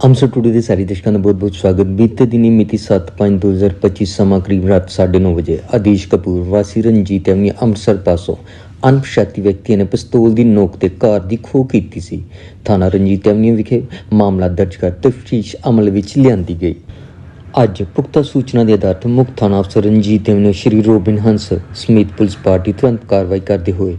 Amritsar today ਦੇ ਸਾਰੇ ਦਰਸ਼ਕਾਂ ਦਾ ਬਹੁਤ-ਬਹੁਤ ਸਵਾਗਤ ਬੀਤੇ ਦਿਨੀ ਮਿਤੀ 7/5/2025 ਸਮਾਂ ਕਰੀਬ ਰਾਤ 9:30 ਵਜੇ ਆਦੀਸ਼ ਕਪੂਰ ਵਾਸੀ ਰਣਜੀਤ ਐਵਨੀ ਅੰਮ੍ਰਿਤਸਰ ਪਾਸੋਂ ਅਣਪਛਾਤੀ ਵਿਅਕਤੀਆਂ ਨੇ ਪਿਸਤੌਲ ਦੀ ਨੋਕ ਤੇ ਕਾਰ ਦੀ ਖੋਹ ਕੀਤੀ ਸੀ ਥਾਣਾ ਰਣਜੀਤ ਐਵਨੀ ਵਿਖੇ ਮਾਮਲਾ ਦਰਜ ਕਰ ਤਫਤੀਸ਼ ਅਮਲ ਵਿੱਚ ਲਿਆਂਦੀ ਗਈ ਅੱਜ ਪੁਖਤਾ ਸੂਚਨਾ ਦੇ ਆਧਾਰ ਤੇ ਮੁੱਖ ਥਾਣਾ ਅਫਸਰ ਰਣਜੀਤ ਐਵਨੀ ਸ਼੍ਰੀ ਰੋਬਿਨ ਹੰਸ ਸਮੇਤ ਪੁਲਿਸ ਪਾਰਟੀ ਤੁਰੰਤ ਕਾਰਵਾਈ ਕਰਦੇ ਹੋਏ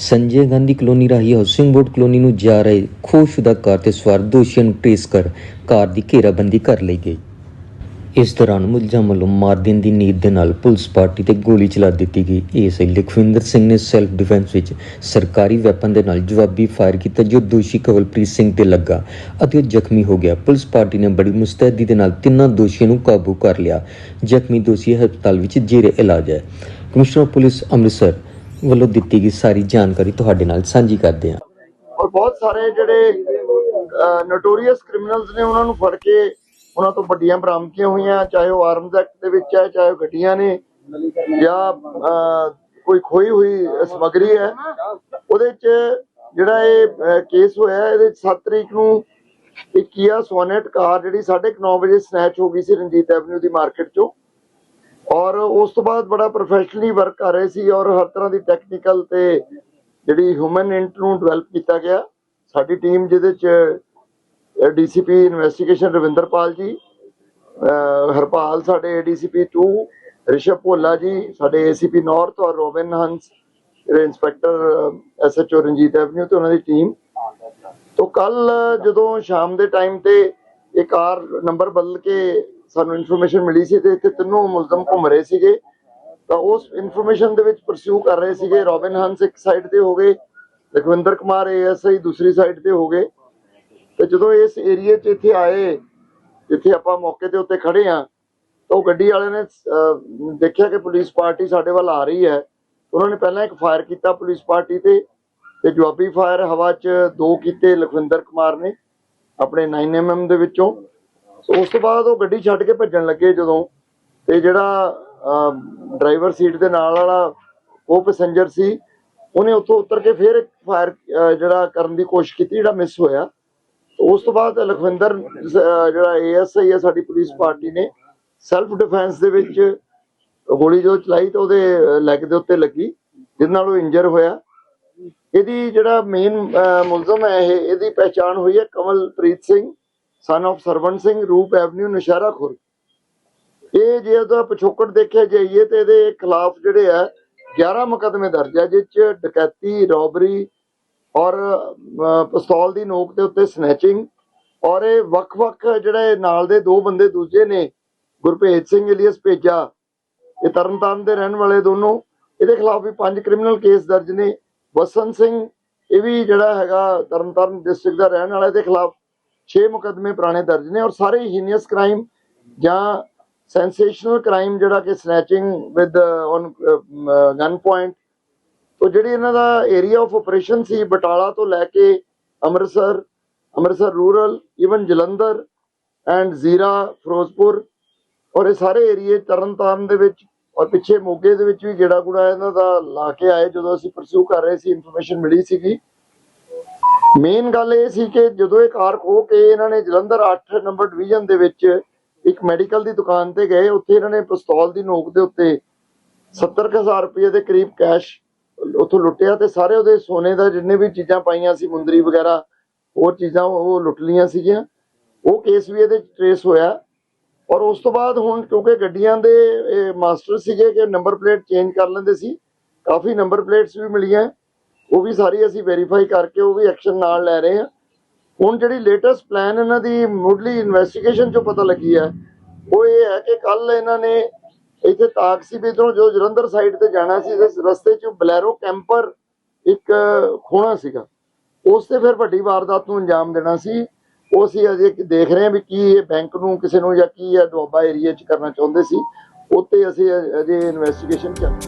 ਸੰਜੇ ਗਾਂਧੀ ਕਲੋਨੀ ਰਾਹੀਂ ਹਾਊਸਿੰਗ ਬੋਰਡ ਕਲੋਨੀ ਨੂੰ ਜਾ ਰਹੇ ਖੋਹਸ਼ੁਦਾ ਕਾਰ ਤੇ ਸਵਾਰ ਦੋਸ਼ੀਆਂ ਨੂੰ ਟ੍ਰੇਸ ਕਰ ਕਾਰ ਦੀ ਘੇਰਾਬੰਦੀ ਕਰ ਲਈ ਗਈ। ਇਸ ਦੌਰਾਨ ਮੁਲਜ਼ਮ ਵੱਲੋਂ ਮਾਰ ਦੇਣ ਦੀ ਨੀਤ ਦੇ ਨਾਲ ਪੁਲਿਸ ਪਾਰਟੀ ਤੇ ਗੋਲੀ ਚਲਾ ਦਿੱਤੀ ਗਈ। ਇਸ ਲਈ ਲਖਵਿੰਦਰ ਸਿੰਘ ਨੇ ਸੈਲਫ ਡਿਫੈਂਸ ਵਿੱਚ ਸਰਕਾਰੀ ਵੈਪਨ ਦੇ ਨਾਲ ਜਵਾਬੀ ਫਾਇਰ ਕੀਤਾ, ਜੋ ਦੋਸ਼ੀ ਕਵਲਪ੍ਰੀਤ ਸਿੰਘ ਤੇ ਲੱਗਾ ਅਤੇ ਉਹ ਜ਼ਖਮੀ ਹੋ ਗਿਆ। ਪੁਲਿਸ ਪਾਰਟੀ ਨੇ ਬੜੀ ਮੁਸਤੈਦੀ ਦੇ ਨਾਲ ਤਿੰਨਾਂ ਦੋਸ਼ੀਆਂ ਨੂੰ ਕਾਬੂ ਕਰ ਲਿਆ। ਜ਼ਖਮੀ ਦੋਸ਼ੀ ਹਸਪਤਾਲ ਵਿੱਚ ਜੇਰੇ ਇਲਾਜ ਹੈ। ਕਮਿਸ਼ਨਰ ਪੁਲਿਸ ਅੰਮ੍ਰਿਤਸਰ ਵੱਲੋਂ ਦਿੱਤੀ ਗਈ ਸਾਰੀ ਜਾਣਕਾਰੀ ਤੁਹਾਡੇ ਨਾਲ ਸਾਂਝੀ ਕਰਦੇ ਹਾਂ। ਔਰ ਬਹੁਤ ਸਾਰੇ ਜਿਹੜੇ ਨੋਟੋਰੀਅਸ ਕ੍ਰਿਮੀਨਲਸ ਨੇ ਉਹਨਾਂ ਨੂੰ ਫੜ ਕੇ ਉਹਨਾਂ ਤੋਂ ਵੱਡੀਆਂ ਬਰਾਮਦਗੀਆਂ ਹੋਈਆਂ ਚਾਹੇ ਉਹ ਆਰਮਜ਼ ਐਕਟ ਦੇ ਵਿੱਚ ਹੈ ਚਾਹੇ ਉਹ ਗੱਡੀਆਂ ਨੇ ਜਾਂ ਕੋਈ ਖੋਈ ਹੋਈ ਸਮਗਰੀ ਹੈ। ਉਹਦੇ ਚ ਜਿਹੜਾ ਇਹ ਕੇਸ ਹੋਇਆ ਹੈ, ਇਹਦੇ 7 ਤਰੀਕ ਨੂੰ ਇੱਕ ਕੀਆ ਸੋਨੇਟ ਕਾਰ ਜਿਹੜੀ 9:30 ਵਜੇ ਸਨੈਚ ਹੋ ਗਈ ਸੀ ਰਣਜੀਤ ਐਵਨਿਊ ਦੀ ਮਾਰਕੀਟ ਚੋਂ। ਔਰ ਉਸ ਤੋਂ ਬਾਅਦ ਬੜਾ ਪ੍ਰੋਫੈਸ਼ਨਲੀ ਵਰਕ ਕਰ ਰਹੇ ਸੀ ਔਰ ਹਰ ਤਰ੍ਹਾਂ ਦੀ ਟੈਕਨੀਕਲ ਤੇ ਜਿਹੜੀ ਹਿਊਮਨ ਇੰਟ ਨੂੰ ਡਿਵੈਲਪ ਕੀਤਾ ਗਿਆ। ਸਾਡੀ ਟੀਮ ਜਿਹਦੇ ਚ ਡੀਸੀਪੀ ਇਨਵੈਸਟੀਗੇਸ਼ਨ ਰਵਿੰਦਰਪਾਲ ਜੀ ਹਰਪਾਲ ਸਾਡੇ ਏਡੀਸੀਪੀ 2 ਰਿਸ਼ਵ ਭੋਲਾ ਜੀ, ਸਾਡੇ ਏਸੀਪੀ ਨਾਰਥ ਔਰ ਰੋਬਿਨ ਹੰਸ, ਜਿਹੜੇ ਇੰਸਪੈਕਟਰ ਐਸਐਚਓ ਰਣਜੀਤ ਐਵਨਿਊ ਤੇ ਉਹਨਾਂ ਦੀ ਟੀਮ ਤੋਂ ਕੱਲ ਜਦੋਂ ਸ਼ਾਮ ਦੇ ਟਾਈਮ ਤੇ ਇਹ ਕਾਰ ਨੰਬਰ ਬਦਲ ਕੇ ਸਾਨੂੰ ਇਨਫੋਰਮੇਸ਼ਨ ਮਿਲੀ ਸੀ ਤੇ ਇੱਥੇ ਤਿੰਨੋਂ ਮੁਲਜ਼ਮ ਘੁੰਮ ਰਹੇ ਸੀਗੇ। ਤਾਂ ਉਸ ਇਨਫੋਰਮੇਸ਼ਨ ਦੇ ਵਿੱਚ ਪਰਸਿਊ ਕਰ ਰਹੇ ਸੀਗੇ। ਰੋਬਿਨ ਹੰਸ ਇੱਕ ਸਾਈਡ ਤੇ ਹੋ ਗਏ ਲਖਵਿੰਦਰ ਕੁਮਾਰ ਏਐਸਆਈ ਦੂਸਰੀ ਸਾਈਡ ਤੇ ਹੋ ਗਏ। ਤੇ ਜਦੋਂ ਇਸ ਏਰੀਏ 'ਚ ਇੱਥੇ ਆਏ ਜਿੱਥੇ ਆਪਾਂ ਮੌਕੇ ਦੇ ਉੱਤੇ ਖੜੇ ਆ ਤਾਂ ਉਹ ਗੱਡੀ ਵਾਲੇ ਨੇ ਦੇਖਿਆ ਕਿ ਪੁਲਿਸ ਪਾਰਟੀ ਸਾਡੇ ਵੱਲ ਆ ਰਹੀ ਹੈ। ਉਹਨਾਂ ਨੇ ਪਹਿਲਾਂ ਇੱਕ ਫਾਇਰ ਕੀਤਾ ਪੁਲਿਸ ਪਾਰਟੀ ਤੇ ਤੇ ਜਵਾਬੀ ਫਾਇਰ ਹਵਾ 'ਚ ਦੋ ਕੀਤੇ ਲਖਵਿੰਦਰ ਕੁਮਾਰ ਨੇ, ਆਪਣੇ 9mm ਦੇ ਵਿੱਚੋਂ। ਉਸ ਤੋਂ ਬਾਅਦ ਉਹ ਗੱਡੀ ਛੱਡ ਕੇ ਭੱਜਣ ਲੱਗੇ ਜਦੋਂ ਤੇ ਜਿਹੜਾ ਡਰਾਈਵਰ ਸੀਟ ਦੇ ਨਾਲ ਵਾਲਾ ਉਹ ਪੈਸੇਂਜਰ ਸੀ, ਉਹਨੇ ਉੱਥੋਂ ਉਤਰ ਕੇ ਫਿਰ ਫਾਇਰ ਜਿਹੜਾ ਕਰਨ ਦੀ ਕੋਸ਼ਿਸ਼ ਕੀਤੀ, ਜਿਹੜਾ ਮਿਸ ਹੋਇਆ। ਉਸ ਤੋਂ ਬਾਅਦ ਲਖਵਿੰਦਰ ਜਿਹੜਾ ਏਐਸਆਈ ਹੈ, ਸਾਡੀ ਪੁਲਿਸ ਪਾਰਟੀ ਨੇ ਸੈਲਫ ਡਿਫੈਂਸ ਦੇ ਵਿੱਚ ਗੋਲੀ ਜੋ ਚਲਾਈ ਤਾਂ ਉਹਦੇ ਲੈਗ ਦੇ ਉੱਤੇ ਲੱਗੀ, ਜਿਹਦੇ ਨਾਲ ਉਹ ਇੰਜਰ ਹੋਇਆ। ਇਹਦੀ ਜਿਹੜਾ ਮੇਨ ਮੁਲਜ਼ਮ ਹੈ ਇਹ, ਇਹਦੀ ਪਹਿਚਾਣ ਹੋਈ ਹੈ ਕਮਲਪ੍ਰੀਤ ਸਿੰਘ। ਸਨ of ਸਰਵਣ ਸਿੰਘ ਰੂਪ ਐਵਨਿਊ ਨਸ਼ਹਿਰਾ ਖੁਰ ਇਹ ਜੇ ਉਹਦਾ ਪਿਛੋਕੜ ਦੇਖਿਆ ਜਾਈਏ ਤੇ ਇਹਦੇ ਖਿਲਾਫ ਜਿਹੜੇ ਆ 11 ਮੁਕਦਮੇ ਦਰਜ ਹੈ ਜਿਸ ਚ ਡਕੈਤੀ, ਰੋਬਰੀ ਔਰ ਪਿਸਤੌਲ ਦੀ ਨੋਕ ਦੇ ਉੱਤੇ ਸਨੈਚਿੰਗ ਔਰ ਇਹ ਵੱਖ-ਵੱਖ ਜਿਹੜੇ ਨਾਲ ਦੇ ਦੋ ਬੰਦੇ ਦੂਜੇ ਨੇ, ਗੁਰਭੇਜ ਸਿੰਘ ਇਲੀਅਸ ਭੇਜਾ ਇਹ ਤਰਨਤਾਰਨ ਦੇ ਰਹਿਣ ਵਾਲੇ ਦੋਨੋਂ, ਇਹਦੇ ਖਿਲਾਫ ਵੀ ਪੰਜ ਕ੍ਰਿਮੀਨਲ ਕੇਸ ਦਰਜ ਨੇ। ਵਸਨ ਸਿੰਘ ਇਹ ਵੀ ਜਿਹੜਾ ਹੈਗਾ ਤਰਨਤਾਰਨ ਡਿਸਟ੍ਰਿਕਟ ਦਾ ਰਹਿਣ ਵਾਲਾ, ਇਹਦੇ ਖਿਲਾਫ 6 ਮੁਕਦਮੇ ਪੁਰਾਣੇ ਦਰਜ ਨੇ ਔਰ ਸਾਰੇ ਹੀਨੀਅਸ ਕ੍ਰਾਈਮ ਜਾਂ ਸੈਂਸੇਸ਼ਨਲ ਕ੍ਰਾਈਮ ਜਿਹੜਾ ਕਿ snatching with on gun point ਤੋ ਜਿਹੜੀ ਇਹਨਾਂ ਦਾ ਏਰੀਆ ਆਫ ਆਪਰੇਸ਼ਨ ਸੀ, ਬਟਾਲਾ ਤੋਂ ਲੈ ਕੇ Amritsar Amritsar rural even Jalandhar and Zira, Ferozepur, ਔਰ ਇਹ ਸਾਰੇ ਏਰੀਏ ਤਰਨਤਾਰਨ ਦੇ ਵਿੱਚ ਔਰ ਪਿੱਛੇ ਮੋਗੇ ਦੇ ਵਿੱਚ ਵੀ ਗੇੜਾ ਗੁੜਾ ਇਹਨਾਂ ਦਾ ਲਾ ਕੇ ਆਏ ਜਦੋਂ ਅਸੀਂ ਪਰਸਿਊ ਕਰ ਰਹੇ ਸੀ ਇਨਫੋਰਮੇਸ਼ਨ ਮਿਲੀ ਸੀਗੀ। ਮੇਨ ਗੱਲ ਇਹ ਸੀ ਕਿ ਜਦੋਂ ਇਹ ਕਾਰ ਖੋ ਕੇ ਇਹਨਾਂ ਨੇ ਜਲੰਧਰ 8 ਨੰਬਰ ਡਿਵੀਜ਼ਨ ਦੇ ਵਿੱਚ ਇੱਕ ਮੈਡੀਕਲ ਦੀ ਦੁਕਾਨ ਤੇ ਗਏ, ਉੱਥੇ ਇਹਨਾਂ ਨੇ ਪਿਸਤੌਲ ਦੀ ਨੋਕ ਦੇ ਉੱਤੇ 70000 ਰੁਪਏ ਦੇ ਕਰੀਬ ਕੈਸ਼ ਉੱਥੋਂ ਲੁੱਟਿਆ ਤੇ ਸਾਰੇ ਉਹਦੇ ਸੋਨੇ ਦਾ ਜਿੰਨੇ ਵੀ ਚੀਜ਼ਾਂ ਪਾਈਆਂ ਸੀ, ਮੁੰਦਰੀ ਵਗੈਰਾ, ਹੋਰ ਚੀਜ਼ਾਂ ਉਹ ਲੁੱਟ ਲੀਆਂ ਸੀਗੀਆਂ। ਉਹ ਕੇਸ ਵੀ ਇਹਦੇ ਟ੍ਰੇਸ ਹੋਇਆ। ਔਰ ਉਸ ਤੋਂ ਬਾਅਦ ਹੁਣ ਕਿਉਂਕਿ ਗੱਡੀਆਂ ਦੇ ਮਾਸਟਰ ਸੀਗੇ ਕਿ ਨੰਬਰ ਪਲੇਟ ਚੇਂਜ ਕਰ ਲੈਂਦੇ ਸੀ, ਕਾਫੀ ਨੰਬਰ ਪਲੇਟਸ ਵੀ ਮਿਲੀਆਂ। ਉਹ ਵੀ ਸਾਰੀ ਅਸੀਂ ਵੈਰੀਫਾਈ ਕਰਕੇ ਉਹ ਵੀ ਐਕਸ਼ਨ ਨਾਲ ਲੈ ਰਹੇ ਹਾਂ। ਹੁਣ ਜਿਹੜੀ ਲੇਟੈਸਟ ਪਲਾਨ ਇਹਨਾਂ ਦੀ ਮੁੱਢਲੀ ਇਨਵੈਸਟੀਗੇਸ਼ਨ ਚੋਂ ਪਤਾ ਲੱਗੀ ਹੈ, ਉਹ ਇਹ ਹੈ ਕਿ ਕੱਲ ਇਹਨਾਂ ਨੇ ਇੱਥੇ ਤਾਕ ਸੀ ਜੋ ਜਲੰਧਰ ਸਾਈਡ ਤੇ ਜਾਣਾ ਸੀ, ਇਸ ਰਸਤੇ 'ਚ ਬਲੈਰੋ ਕੈਂਪਰ ਇੱਕ ਖੋਣਾ ਸੀਗਾ। ਉਸ ਤੇ ਫਿਰ ਵੱਡੀ ਵਾਰਦਾਤ ਨੂੰ ਅੰਜਾਮ ਦੇਣਾ ਸੀ। ਉਹ ਅਸੀਂ ਅਜੇ ਦੇਖ ਰਹੇ ਹਾਂ ਵੀ ਕੀ ਇਹ ਬੈਂਕ ਨੂੰ, ਕਿਸੇ ਨੂੰ ਜਾਂ ਕੀ ਇਹ ਦੁਆਬਾ ਏਰੀਆ 'ਚ ਕਰਨਾ ਚਾਹੁੰਦੇ ਸੀ। ਉੱਤੇ ਅਸੀਂ ਅਜੇ ਇਨਵੈਸਟੀਗੇਸ਼ਨ ਚੱਲ